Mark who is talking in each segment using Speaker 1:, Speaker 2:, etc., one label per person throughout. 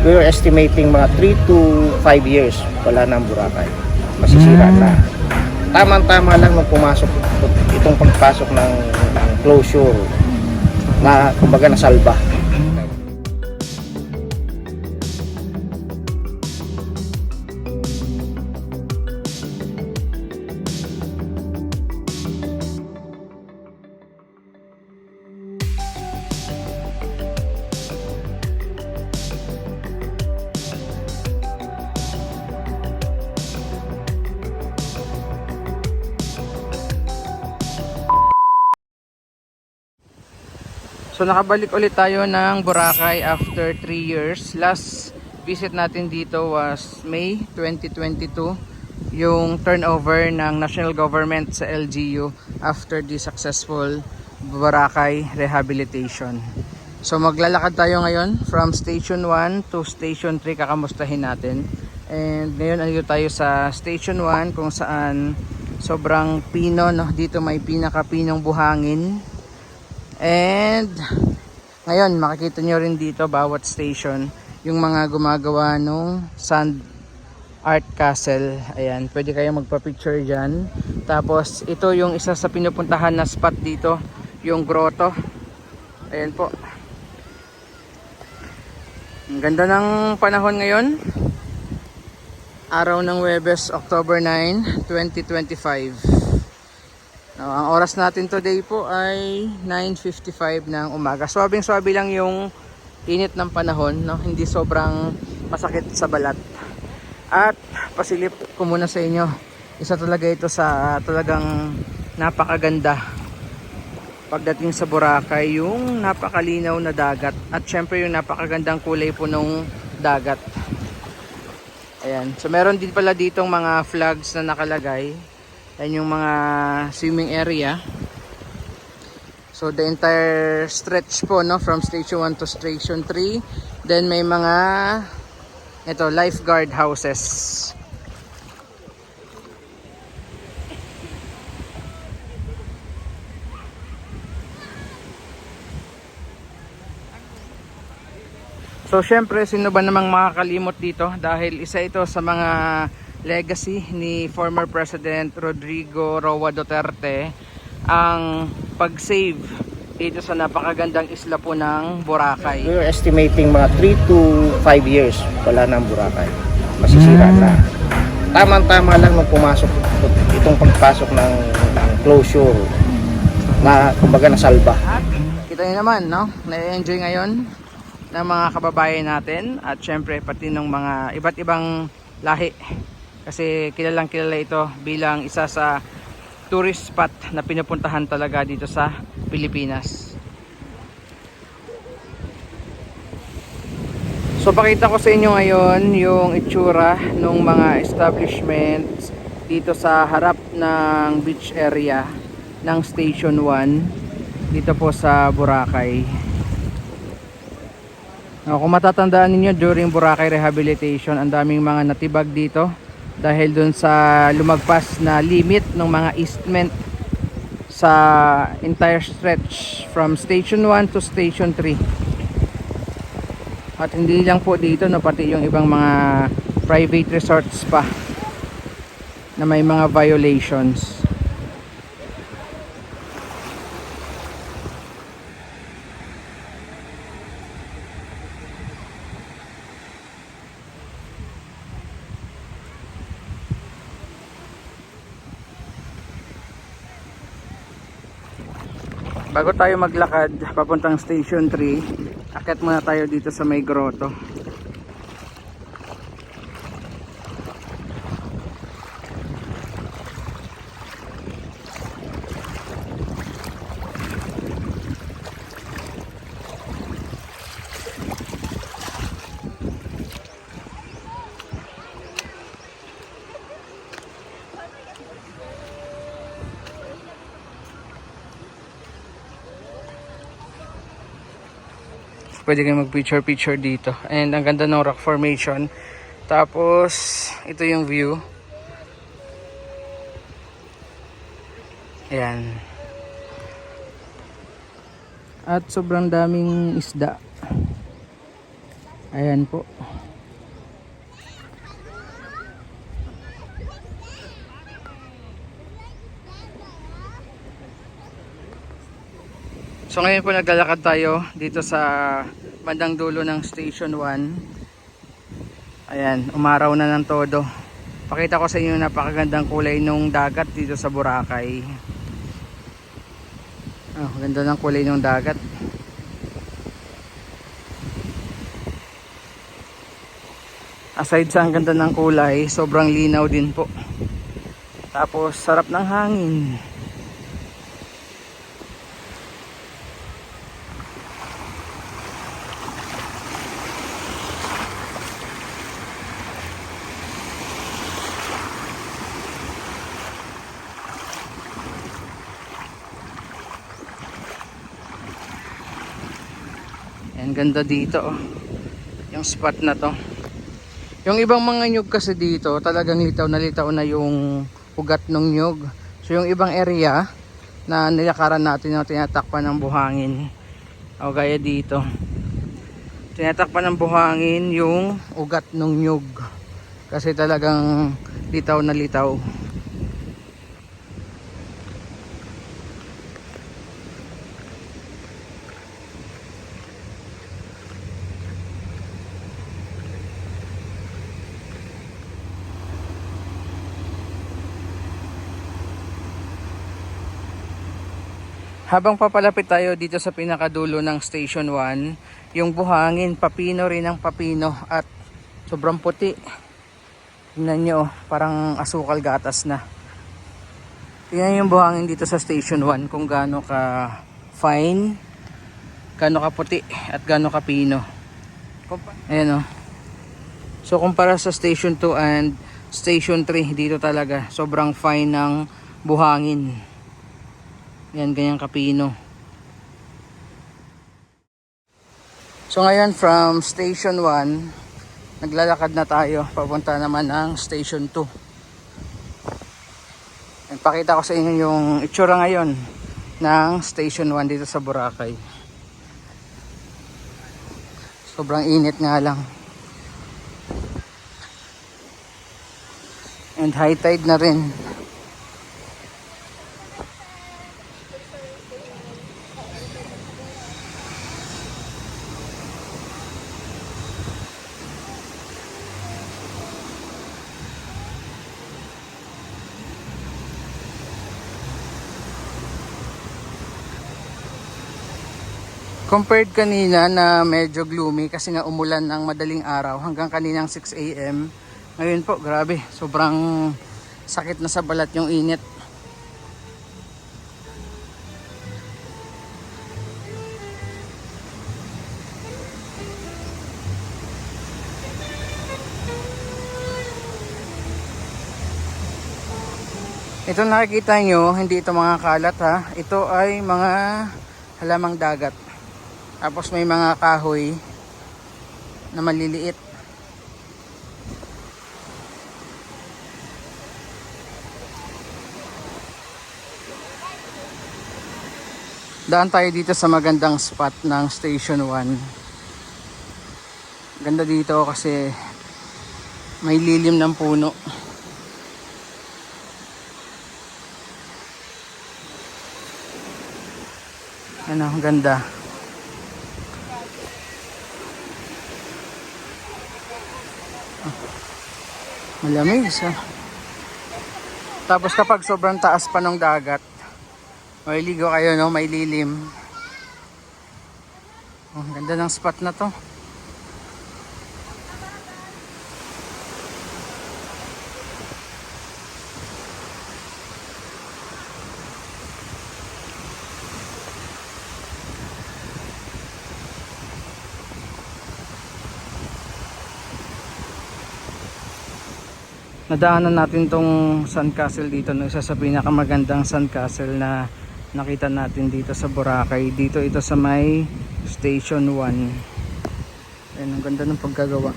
Speaker 1: We're estimating mga 3 to 5 years wala na ang Boracay. Masisira
Speaker 2: Mm.
Speaker 1: na. Tama-tama lang nung pumasok itong pagpasok ng, ng closure na kumbaga nasalba.
Speaker 2: So nakabalik ulit tayo ng Boracay after 3 years. Last visit natin dito was May 2022 yung turnover ng national government sa LGU after the successful Boracay rehabilitation. So maglalakad tayo ngayon from station 1 to station 3 kakamustahin natin. And ngayon andito tayo sa station 1 kung saan sobrang pino no dito may pinakapinong buhangin And ngayon makikita nyo rin dito bawat station yung mga gumagawa nung sand art castle. Ayan, pwede kayo magpa-picture dyan. Tapos ito yung isa sa pinupuntahan na spot dito, yung grotto. Ayan po. Ang ganda ng panahon ngayon. Araw ng Webes, October 9, 2025. No, ang oras natin today po ay 9.55 ng umaga. Swabing swabe lang yung init ng panahon, no? hindi sobrang masakit sa balat. At pasilip ko muna sa inyo, isa talaga ito sa talagang napakaganda. Pagdating sa Boracay, yung napakalinaw na dagat at syempre yung napakagandang kulay po ng dagat. Ayan. So meron din pala ditong mga flags na nakalagay. Yan yung mga swimming area. So the entire stretch po no from station 1 to station 3. Then may mga ito lifeguard houses. So syempre sino ba namang makakalimot dito dahil isa ito sa mga legacy ni former President Rodrigo Roa Duterte ang pag-save dito sa napakagandang isla po ng Boracay.
Speaker 1: We're estimating mga 3 to 5 years wala na ang Boracay. Masisira
Speaker 2: Mm.
Speaker 1: na. Tama-tama lang nung pumasok itong pagpasok ng, ng closure na kumbaga nasalba.
Speaker 2: Kita nyo naman, no? Na-enjoy ngayon ng mga kababayan natin at syempre pati ng mga iba't ibang lahi. Kasi kilalang kilala ito bilang isa sa tourist spot na pinupuntahan talaga dito sa Pilipinas. So pakita ko sa inyo ngayon yung itsura ng mga establishments dito sa harap ng beach area ng Station 1 dito po sa Boracay. Uh, kung matatandaan ninyo during Boracay Rehabilitation, ang daming mga natibag dito dahil dun sa lumagpas na limit ng mga easement sa entire stretch from Station 1 to Station 3. At hindi lang po dito, no, pati yung ibang mga private resorts pa na may mga violations. Bago tayo maglakad papuntang Station 3, akit muna tayo dito sa may grotto. Pwede kayo mag picture picture dito. And ang ganda ng rock formation. Tapos ito yung view. Ayan. At sobrang daming isda. Ayan po. So ngayon po naglalakad tayo dito sa bandang dulo ng Station 1. Ayan, umaraw na ng todo. Pakita ko sa inyo napakagandang kulay nung dagat dito sa Boracay. Oh, ganda ng kulay ng dagat. Aside sa ang ganda ng kulay, sobrang linaw din po. Tapos sarap ng hangin. Ganda dito oh. Yung spot na to. Yung ibang mga nyug kasi dito, talagang litaw na litaw na yung ugat ng nyug. So yung ibang area na nilakaran natin yung tinatakpan ng buhangin. O gaya dito. Tinatakpan ng buhangin yung ugat ng nyug. Kasi talagang litaw na litaw. Habang papalapit tayo dito sa pinakadulo ng Station 1, yung buhangin, papino rin ang papino at sobrang puti. Tingnan nyo, oh, parang asukal gatas na. Tingnan yung buhangin dito sa Station 1 kung gaano ka fine, gaano ka puti at gaano ka pino. Ayan o. So kumpara sa Station 2 and Station 3, dito talaga sobrang fine ng buhangin. Yan, ganyang kapino. So ngayon from Station 1, naglalakad na tayo. Papunta naman ng Station 2. And pakita ko sa inyo yung itsura ngayon ng Station 1 dito sa Boracay. Sobrang init nga lang. And high tide na rin. Compared kanina na medyo gloomy kasi nga umulan ng madaling araw hanggang kaninang 6 a.m. Ngayon po, grabe, sobrang sakit na sa balat yung init. Ito nakikita nyo, hindi ito mga kalat ha. Ito ay mga halamang dagat. Tapos may mga kahoy na maliliit. Daan tayo dito sa magandang spot ng Station 1. Ganda dito kasi may lilim ng puno. Ano, ganda. Malamig sa. Tapos kapag sobrang taas pa ng dagat, may ligo kayo no, may lilim. Oh, ganda ng spot na to. Nadaanan natin tong sandcastle dito no? Isa sa pinakamagandang sandcastle na nakita natin dito sa Boracay. Dito ito sa may station 1 ayun ang ganda ng pagkagawa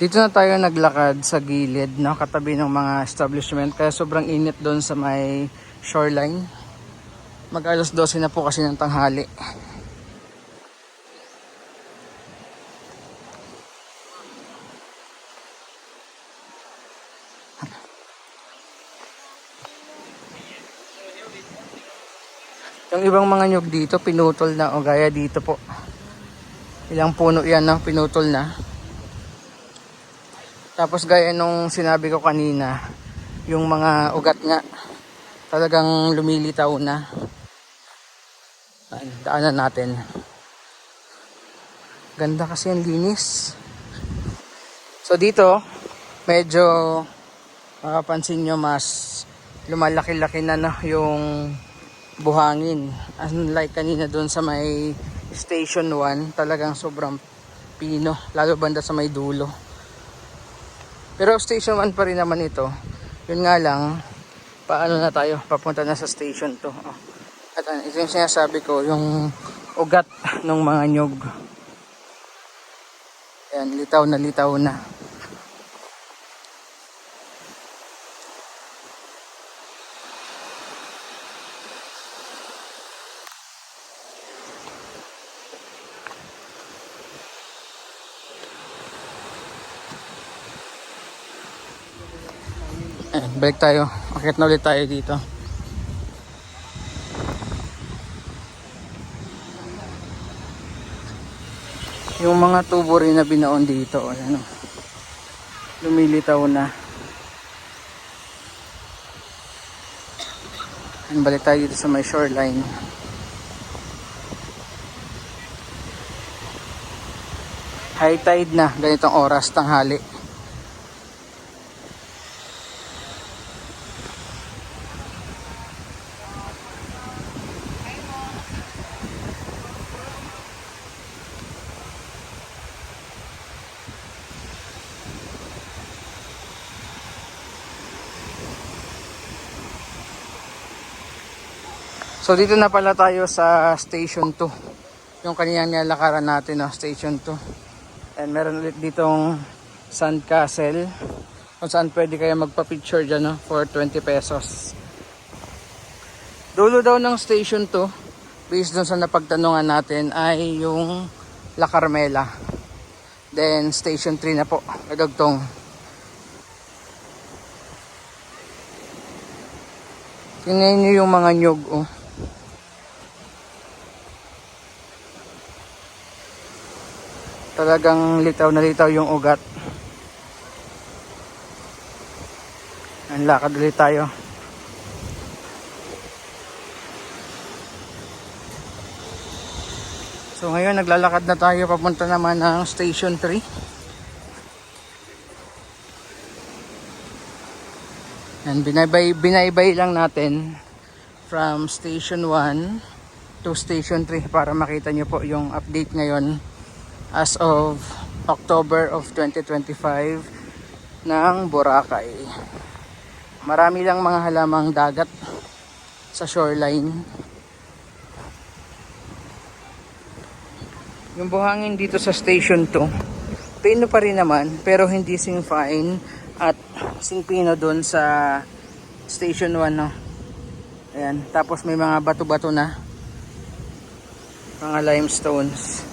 Speaker 2: dito na tayo naglakad sa gilid no? Katabi ng mga establishment. Kaya sobrang init doon sa may shoreline. Mag alas 12 na po kasi ng tanghali. Yung ibang mga nyug dito, pinutol na o gaya dito po. Ilang puno yan, no? pinutol na. Tapos gaya nung sinabi ko kanina, yung mga ugat nga, talagang lumilitaw na. Daanan natin. Ganda kasi ang linis. So dito, medyo makapansin nyo mas lumalaki-laki na no, yung buhangin. Unlike kanina doon sa may station 1, talagang sobrang pino, lalo banda sa may dulo. Pero station 1 pa rin naman ito. Yun nga lang, paano na tayo? Papunta na sa station 2. Oh. At uh, ito yung sinasabi ko, yung ugat ng mga nyog. Ayan, litaw na litaw na. Balik tayo. Akit na ulit tayo dito. Yung mga tubo rin na binaon dito, ayan o. Lumilitaw na. Ayan, balik tayo dito sa may shoreline. High tide na, ganitong oras, tanghali. So dito na pala tayo sa station 2. Yung kaniyang nilakaran natin, no, station 2. And meron ulit ditong sand castle. Kung saan pwede kayo magpa-picture dyan no, for 20 pesos. Dulo daw ng station 2, based dun sa napagtanungan natin, ay yung La Carmela. Then station 3 na po, Kadugtong. Tingnan nyo yung mga nyug, oh. Talagang litaw na litaw yung ugat. Ang lakad ulit tayo. So ngayon naglalakad na tayo papunta naman ng Station 3. And binaybay, binaybay lang natin from Station 1 to Station 3 para makita nyo po yung update ngayon as of October of 2025 ng Boracay. Marami lang mga halamang dagat sa shoreline. Yung buhangin dito sa station 2, pino pa rin naman pero hindi sing fine at sing pino doon sa station 1 no. Ayan, tapos may mga bato-bato na. Mga limestones.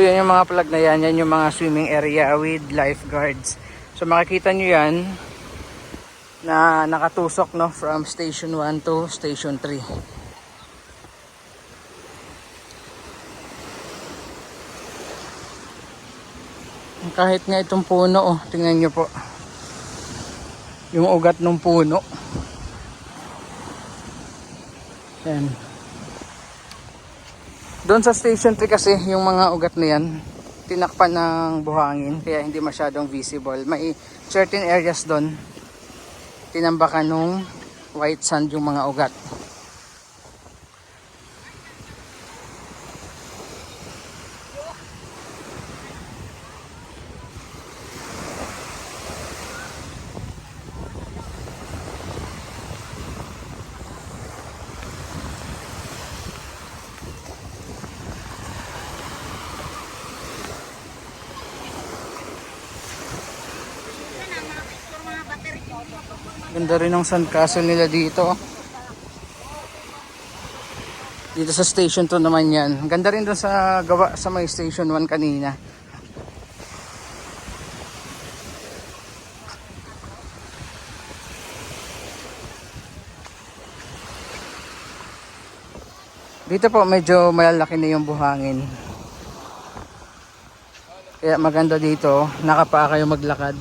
Speaker 2: So yan yung mga plug na yan, yan yung mga swimming area with lifeguards. So makikita nyo yan na nakatusok no from station 1 to station 3. Kahit nga itong puno oh, tingnan nyo po. Yung ugat ng puno. Yan. Doon sa station 3 kasi yung mga ugat na yan tinakpan ng buhangin kaya hindi masyadong visible. May certain areas doon tinambakan nung white sand yung mga ugat. Ganda rin ng sandcastle nila dito. Dito sa station 2 naman yan. Ang Ganda rin doon sa gawa sa may station 1 kanina. Dito po medyo malalaki na yung buhangin. Kaya maganda dito, nakapaa kayo maglakad.